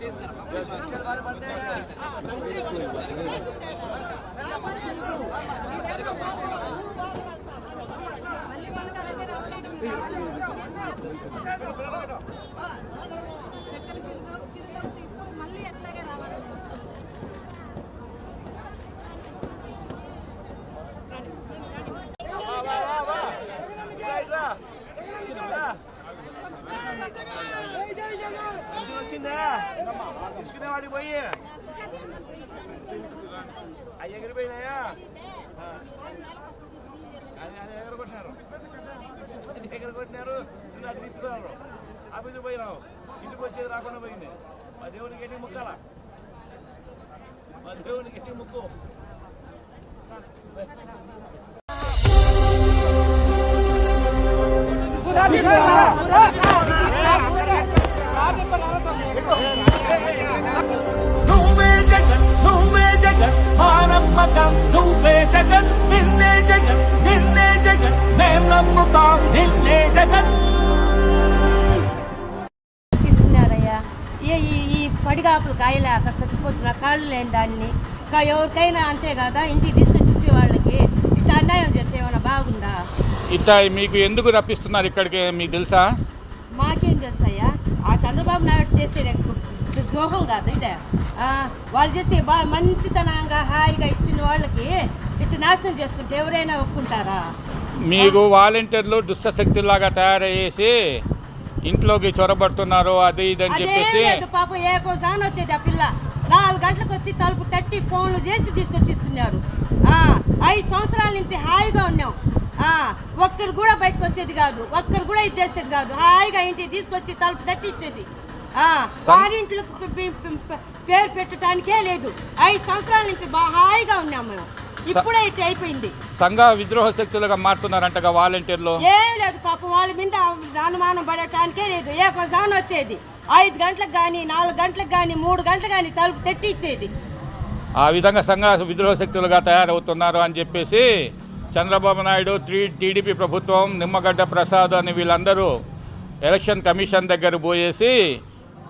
తీసుకురా చిరునవ్వు చిరునవ్వుతో ఇప్పుడు మళ్ళీ ఎట్లాగే రావాలి పెన్షన్ వచ్చిందా తీసుకునేవాడికి పోయి. అవి ఎగిరిపోయినాయా అది అది ఎగరగొట్టినారు అది ఎగరగొట్టినారు నిన్ను అటు తిప్పుతున్నారు ఆఫీసు పోయినావు. ఇంటికి వచ్చేది రాకుండా పోయింది. మా దేవునికి ఎట్టి ముక్కాల? మా దేవునికి ఎట్టి ముక్కు? నువ్వే జగన్ నువ్వే జగన్ మానమ్మకం నువ్వే జగన్ నిన్నే జగన్ నిన్నే జగన్ మేం నమ్ముతాం నిన్నే జగన్. ఇస్తున్నారయ్యా ఈ ఈ ఈ పడిగాపులు కాయలేక చచ్చిపోతున్న కాళ్ళు లేని దాన్ని? ఎవరికైనా అంతే కదా? ఇంటికి తీసుకొచ్చి ఇచ్చే వాళ్ళకి ఇట్లా అన్యాయం చేస్తే ఏమైనా బాగుందా? ఇట్లా మీకు ఎందుకు రప్పిస్తున్నారు ఇక్కడికి? మీకు తెలుసా? చంద్రబాబు నాయుడు చేసే ద్రోహం కాదు ఇదే. ఆ, వాళ్ళు చేసే బా మంచితనంగా హాయిగా ఇచ్చిన వాళ్ళకి ఇట్లా నాశనం చేస్తుంటే ఎవరైనా ఒప్పుకుంటారా? మీకు వాలంటీర్లు దుష్టశక్తుల్లాగా తయారయ్యేసి ఇంట్లోకి చొరబడుతున్నారు అది ఇది అని చెప్పేసి. పాపం ఏ దాని వచ్చేది ఆ పిల్ల. నాలుగు గంటలకు వచ్చి తలుపు తట్టి ఫోన్లు చేసి తీసుకొచ్చి ఇస్తున్నారు ఆ, ఐదు సంవత్సరాల నుంచి హాయిగా ఉన్నాం. ఆ, ఒక్కరు కూడా బయటకు వచ్చేది కాదు ఒక్కరు కూడా ఇది చేసేది కాదు. హాయిగా ఇంటికి తీసుకొచ్చి తలుపు తట్టి ఇచ్చేది. పి- పేరు పెట్టడానికే లేదు. ఐదు సంవత్సరాల నుంచి హాయిగా ఉన్నాం మేము. ఇప్పుడే ఇట్లా అయిపోయింది. సంఘ విద్రోహ శక్తులుగా మారుతున్నారంటగా వాలంటీర్లు. ఏం లేదు పాపం వాళ్ళ మీద అనుమానం పడటానికే లేదు. ఏ జాన్ వచ్చేది. ఐదు గంటలకు కానీ నాలుగు గంటలకు కానీ మూడు గంటలకు కానీ తలుపు తెట్టి ఇచ్చేది. ఆ విధంగా సంఘ విద్రోహ శక్తులుగా తయారవుతున్నారు అని చెప్పేసి చంద్రబాబు నాయుడు టీ టీడీపీ ప్రభుత్వం నిమ్మగడ్డ ప్రసాద్ అని వీళ్ళందరూ ఎలక్షన్ కమిషన్ దగ్గర పోయేసి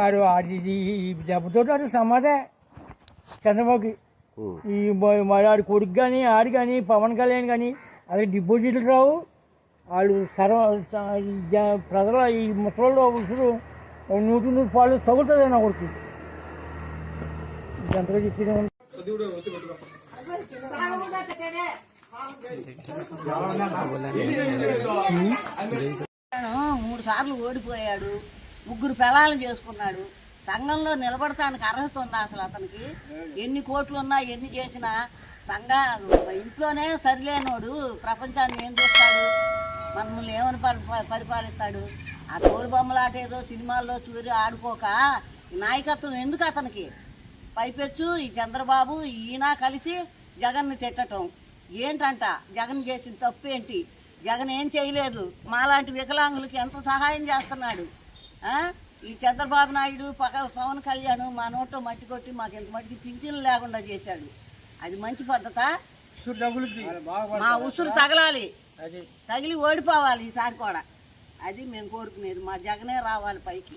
ఆడు అది దెబ్బతో సమాధే చంద్రబాబుకి. ఈ ఆడి కొడుకు కానీ ఆడు కానీ పవన్ కళ్యాణ్ కానీ అది డిపాజిట్లు రావు. వాళ్ళు సర్వ ప్రజల ఈ ముసలోళ్ళు ఉసురు నూటి నూరు పాలు తగులుతుంది నా కొడుకు. ఎంతగా చెప్పిన మూడు సార్లు ఓడిపోయాడు. ముగ్గురు పెళ్ళాలను చేసుకున్నాడు. సంఘంలో నిలబడటానికి అర్హత ఉందా అసలు అతనికి? ఎన్ని కోట్లు ఉన్నా ఎన్ని చేసినా సంఘ ఇంట్లోనే సరిలేనోడు ప్రపంచాన్ని ఏం చూస్తాడు? మనల్ని ఏమని పరి- పరిపాలిస్తాడు? ఆ తోలు బొమ్మలాట ఏదో సినిమాల్లో చూరి ఆడుకోక నాయకత్వం ఎందుకు అతనికి? పైపెచ్చు ఈ చంద్రబాబు ఈయన కలిసి జగన్ని తిట్టటం. ఏంటంట? జగన్ చేసిన తప్పు ఏంటి? జగన్ ఏం చేయలేదు? మాలాంటి వికలాంగులకి ఎంత సహాయం చేస్తున్నాడు? ఈ చంద్రబాబు నాయుడు పక పవన్ కళ్యాణ్ మా నోట్లో మట్టి కొట్టి మాకు ఇంత మట్టికి పింఛన్లు లేకుండా చేశాడు. అది మంచి పద్ధత. మా ఉసురు తగలాలి. తగిలి ఓడిపోవాలి ఈసారి కూడా. అది మేము కోరుకునేది. మా జగనే రావాలి పైకి.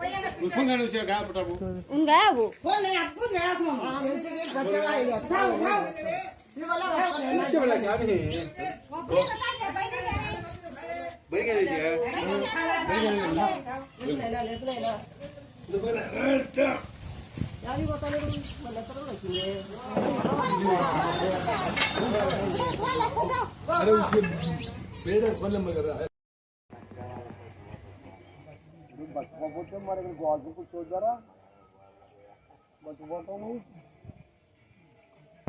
उसको गाने से गाया पटा वो उन गया वो वो नहीं आपको गया समझ अरे उसे बेड़ा खोल मगर बचपन बोलते हमारे घर ग्वाल को कुछ हो जा रहा बचवा तो नहीं